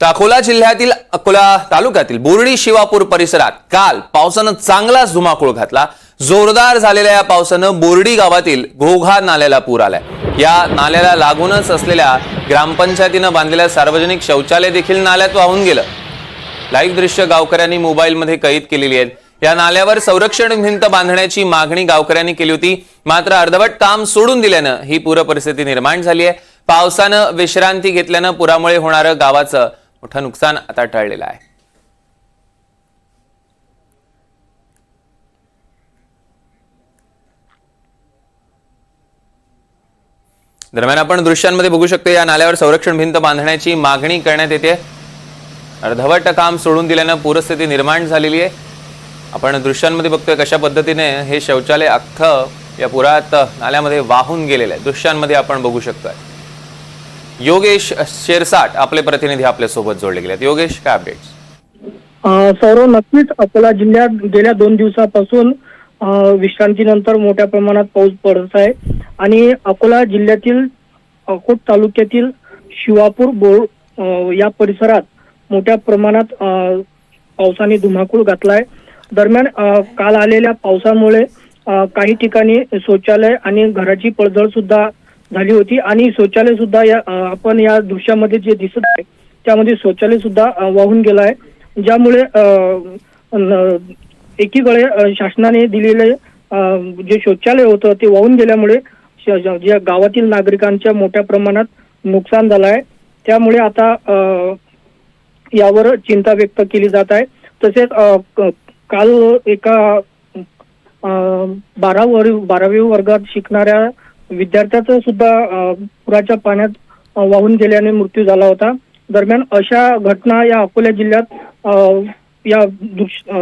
तर अकोला जिल्ह्यातील अकोला तालुक्यातील बोर्डी शिवापूर परिसरात काल पावसानं चांगलाच धुमाकूळ घातला. जोरदार झालेल्या या पावसानं बोर्डी गावातील घोघा नाल्याला पूर आलाय. या नाल्याला लागूनच असलेल्या ग्रामपंचायतीनं बांधलेल्या सार्वजनिक शौचालय देखील नाल्यात वाहून गेलं. लाईव्ह दृश्य गावकऱ्यांनी मोबाईलमध्ये कैद केलेली आहेत. या नाल्यावर संरक्षण भिंत बांधण्याची मागणी गावकऱ्यांनी केली होती. मात्र अर्धवट काम सोडून दिल्यानं ही पूर परिस्थिती निर्माण झाली आहे. पावसानं विश्रांती घेतल्यानं पुरामुळे होणारं गावाचं मोठं नुकसान आता टळलेलं आहे. दरम्यान आपण दृश्यांमध्ये बघू शकतो या नाल्यावर संरक्षण भिंत बांधण्याची मागणी करण्यात येते. अर्धवट काम सोडून दिल्यानं पूरस्थिती निर्माण झालेली आहे. आपण दृश्यांमध्ये बघतोय कशा पद्धतीने हे शौचालय अख्खं या पुरात नाल्यामध्ये वाहून गेलेलं आहे. दृश्यांमध्ये आपण बघू शकतोय. योगेश शेरसाट आपले प्रतिनिधी आपल्यासोबत जोडले गेले योगेश काय अपडेट्स सौरव नक्कीच अकोला जिल्ह्यात गेल्या दोन दिवसापासून विश्रांतीनंतर मोठ्या प्रमाणात पाऊस पडत आहे. आणि अकोला जिल्ह्यातील अकोट तालुक्यातील शिवापूर बोर या परिसरात मोठ्या प्रमाणात पावसाने धुमाकूळ घातलाय. दरम्यान काल आलेल्या पावसामुळे काही ठिकाणी शौचालय आणि घराची पडझड सुद्धा झाली होती. आणि शौचालय सुद्धा या आपण या दृश्यामध्ये जे दिसत आहे त्यामध्ये शौचालय सुद्धा वाहून गेलं आहे. ज्यामुळे अ, एकीकडे शासनाने दिलेले जे शौचालय होतं ते वाहून गेल्यामुळे ज्या गावातील नागरिकांच्या मोठ्या प्रमाणात नुकसान झालं आहे. त्यामुळे आता अ, यावर चिंता व्यक्त केली जात आहे. तसेच काल एका अ, बारावी बारावी वर्गात शिकणाऱ्या विद्यार्थ्याचा सुद्धा पुराच्या पाण्यात वाहून गेल्याने मृत्यू झाला होता. दरम्यान अशा घटना या अकोला जिल्ह्यात या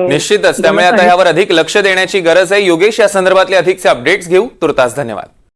निश्चितच. त्यामुळे आता. यावर अधिक लक्ष देण्याची गरज आहे योगेश या संदर्भातले अधिकचे अपडेट्स घेऊ. तुर्तास धन्यवाद.